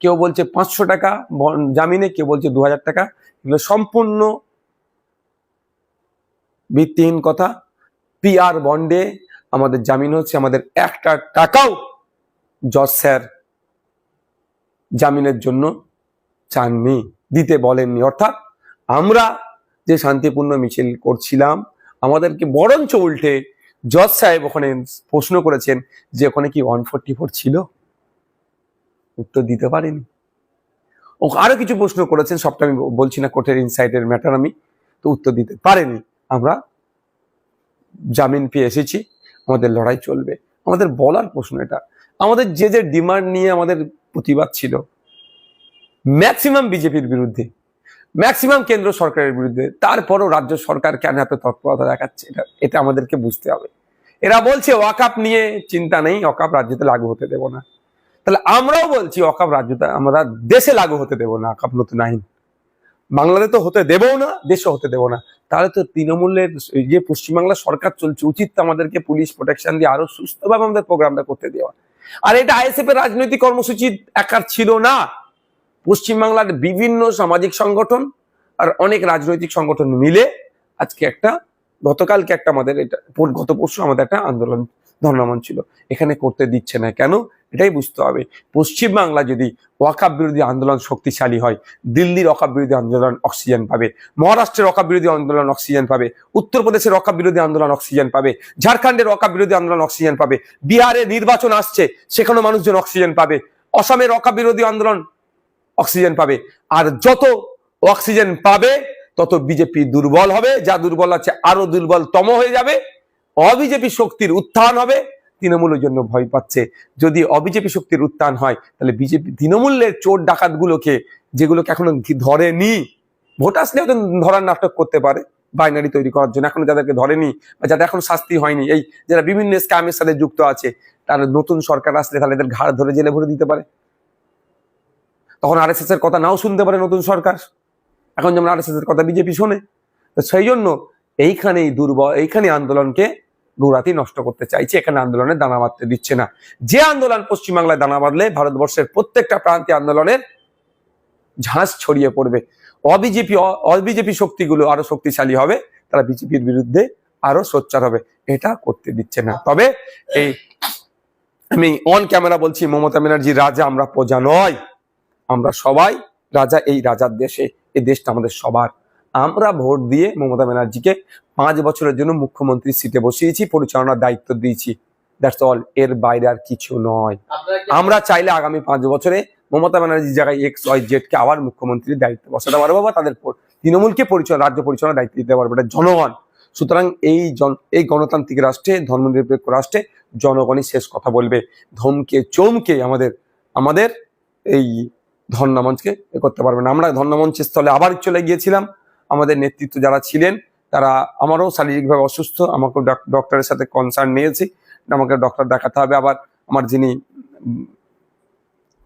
কেউ বলছে পাঁচশো টাকা জামিনে কেউ বলছে দু হাজার টাকা, এগুলো সম্পূর্ণ ভিত্তিহীন কথা। পিআর বন্ডে আমাদের জামিন হচ্ছে, আমাদের একটা টাকাও জজ স্যার জামিনের জন্য চাননি, দিতে বলেননি। অর্থাৎ আমরা যে শান্তিপূর্ণ মিছিল করছিলাম, আমাদেরকে বরঞ্চ উল্টে জজ সাহেব ওখানে প্রশ্ন করেছেন যে ওখানে কি ওয়ান ফোরটি ফোর ছিল? উত্তর দিতে পারেনি। ও আরও কিছু প্রশ্ন করেছেন, সবটা আমি বলছি না, কোর্টের ইনসাইডের ম্যাটার আমি, তো উত্তর দিতে পারেনি। আমরা জামিন পেয়ে এসেছি, আমাদের লড়াই চলবে। আমাদের বলার প্রশ্ন এটা, আমাদের যে যে ডিমান্ড নিয়ে আমাদের প্রতিবাদ ছিল, ম্যাক্সিমাম বিজেপির বিরুদ্ধে, ম্যাক্সিমাম কেন্দ্র সরকারের বিরুদ্ধে, তারপরও রাজ্য সরকার কেন এত তৎপরতা দেখাচ্ছে, এটা এটা আমাদেরকে বুঝতে হবে। এরা বলছে, ওয়াকাপ নিয়ে চিন্তা নেই, ওয়াকাপ রাজ্যতে লাগু হতে দেব না। তাহলে আমরাও বলছি, অকাপ রাজ্যতে আমরা দেশে লাগু হতে দেব না ওয়াকাপ নতুন আইন। বাংলাদেশে তো হতে দেবও না দেশে হতে দেব না। তাহলে তো তৃণমূলের যে পশ্চিমবাংলার সরকার চলছে, উচিত আমাদেরকে পুলিশ প্রোটেকশন দিয়ে আরও সুস্থভাবে আমাদের প্রোগ্রামটা করতে দেওয়া। আর এটা আইএসএফ এর রাজনৈতিক কর্মসূচি একার ছিল না। পশ্চিমবাংলার বিভিন্ন সামাজিক সংগঠন আর অনেক রাজনৈতিক সংগঠন মিলে আজকে একটা, গতকালকে একটা আমাদের এটা, গত পরশু আমাদের একটা আন্দোলন ধর্ণামন ছিল। এখানে করতে দিচ্ছে না। কেন? এটাই বুঝতে হবে। পশ্চিমবাংলা যদি ওয়াকাব বিরোধী আন্দোলন শক্তিশালী হয়, দিল্লির ওয়াকাব বিরোধী আন্দোলন অক্সিজেন পাবে, মহারাষ্ট্রের ওয়াকাব বিরোধী আন্দোলন অক্সিজেন পাবে, উত্তরপ্রদেশের ওয়াকাব বিরোধী আন্দোলন অক্সিজেন পাবে, ঝাড়খণ্ডের ওয়াকাব বিরোধী আন্দোলন অক্সিজেন পাবে, বিহারে নির্বাচন আসছে, সেখানেও মানুষজন অক্সিজেন পাবে, অসমের ওয়াকাব বিরোধী আন্দোলন অক্সিজেন পাবে। আর যত অক্সিজেন পাবে, তত বিজেপি দুর্বল হবে। যা দুর্বল আছে, আরও দুর্বলতম হয়ে যাবে। অবিজেপি শক্তির উত্থান হবে, তৃণমূলের জন্য ভয় পাচ্ছে। যদি অবিজেপি শক্তির উত্থান হয়, তাহলে বিজেপি তৃণমূলের চোর ডাকাতগুলোকে, যেগুলোকে এখনও ধরেনি ভোট আসলে ধরার নাটক করতে পারে, বাইনারি তৈরি করার জন্য। এখনও যাদেরকে ধরেনি বা যাদের এখন শাস্তি হয়নি, এই যারা বিভিন্ন স্ক্যামের সাথে যুক্ত আছে, তারা নতুন সরকার আসলে তাহলে এদের ঘাড় ধরে জেলে ভরে দিতে পারে। তখন আরএসএস এর কথা নাও শুনতে পারে নতুন সরকার। এখন যেমন আরএসএস এর কথা বিজেপি শোনে। তো সেই জন্য এইখানেই দুর্বল এইখানে আন্দোলনকে গৌরাতি নষ্ট করতে চাইছে, এখানে আন্দোলনে দানা বাঁধতে দিচ্ছে না। যে আন্দোলন পশ্চিমবাংলায় দানা বাঁধলে ভারতবর্ষের প্রত্যেকটা প্রান্তে আন্দোলনের ঝাঁস ছড়িয়ে পড়বে। অবিজেপি অবিজেপি শক্তিগুলো আরও শক্তিশালী হবে, তারা বিজেপির বিরুদ্ধে আরও সোচ্চার হবে। এটা করতে দিচ্ছে না। তবে এই আমি অন ক্যামেরা বলছি, মমতা ব্যানার্জি, রাজা আমরা প্রজা নয়। আমরা সবাই রাজা, এই রাজার দেশে, এই দেশটা আমাদের সবার। আমরা ভোট দিয়ে মমতা ব্যানার্জিকে পাঁচ বছরের জন্য মুখ্যমন্ত্রী সিটে বসিয়েছি পরিচালনার দায়িত্ব দিয়েছি। দ্যাটস অল এর বাইরে আর কিছু নয়। আমরা চাইলে আগামী পাঁচ বছরে মমতা ব্যানার্জির জায়গায় এক্স ওয়াই জেড কে আবার মুখ্যমন্ত্রীর দায়িত্ব বসাতে পারব বা তাদের তৃণমূলকে পরিচালনা রাজ্য পরিচালনার দায়িত্ব দিতে পারব। এটা জনগণ। সুতরাং এই জন এই গণতান্ত্রিক রাষ্ট্রে ধর্মনিরপেক্ষ রাষ্ট্রে জনগণই শেষ কথা বলবে। ধমকে চমকে আমাদের আমাদের এই ধর্ণামঞ্চকে এ করতে পারবে না। আমরা ধর্ণামঞ্চের স্থলে আবার চলে গিয়েছিলাম। আমাদের নেতৃত্ব যারা ছিলেন, তারা আমারও শারীরিকভাবে অসুস্থ আমাকে ডক্টরের সাথে কনসার্ন নিয়েছি। আমাকে ডক্টর দেখাতে হবে আবার আমার যিনি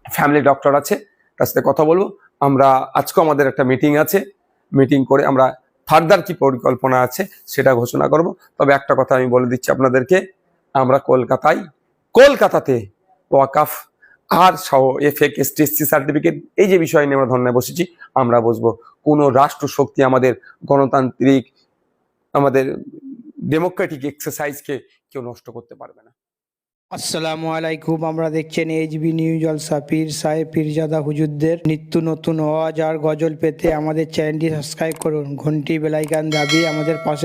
ফ্যামিলি ডক্টর আছে, তার সাথে কথা বলব। আমরা আজকেও আমাদের একটা মিটিং আছে। মিটিং করে আমরা ফার্দার কি পরিকল্পনা আছে সেটা ঘোষণা করব। তবে একটা কথা আমি বলে দিচ্ছি আপনাদেরকে, আমরা কলকাতায়, কলকাতাতে ওয়াকাফ আর সহ এফেক এসটিএসসি সার্টিফিকেট এই যে বিষয় নিয়ে আমরা ধর্নায় বসেছি, আমরা বসবো। কোনো রাষ্ট্র শক্তি আমাদের গণতান্ত্রিক, আমাদের ডেমোক্রেটিক এক্সারসাইজকে কেউ নষ্ট করতে পারবে না। আসসালামু আলাইকুম, আমরা দেখছেন এইচবি নিউজ অল সাফির সাহেব, পীরজাদা হুজুরদের নিত্য নতুন ওয়াজ আর গজল পেতে আমাদের চ্যানেলটি সাবস্ক্রাইব করুন। ঘন্টি বেলাইকান দাবি আমাদের পাশে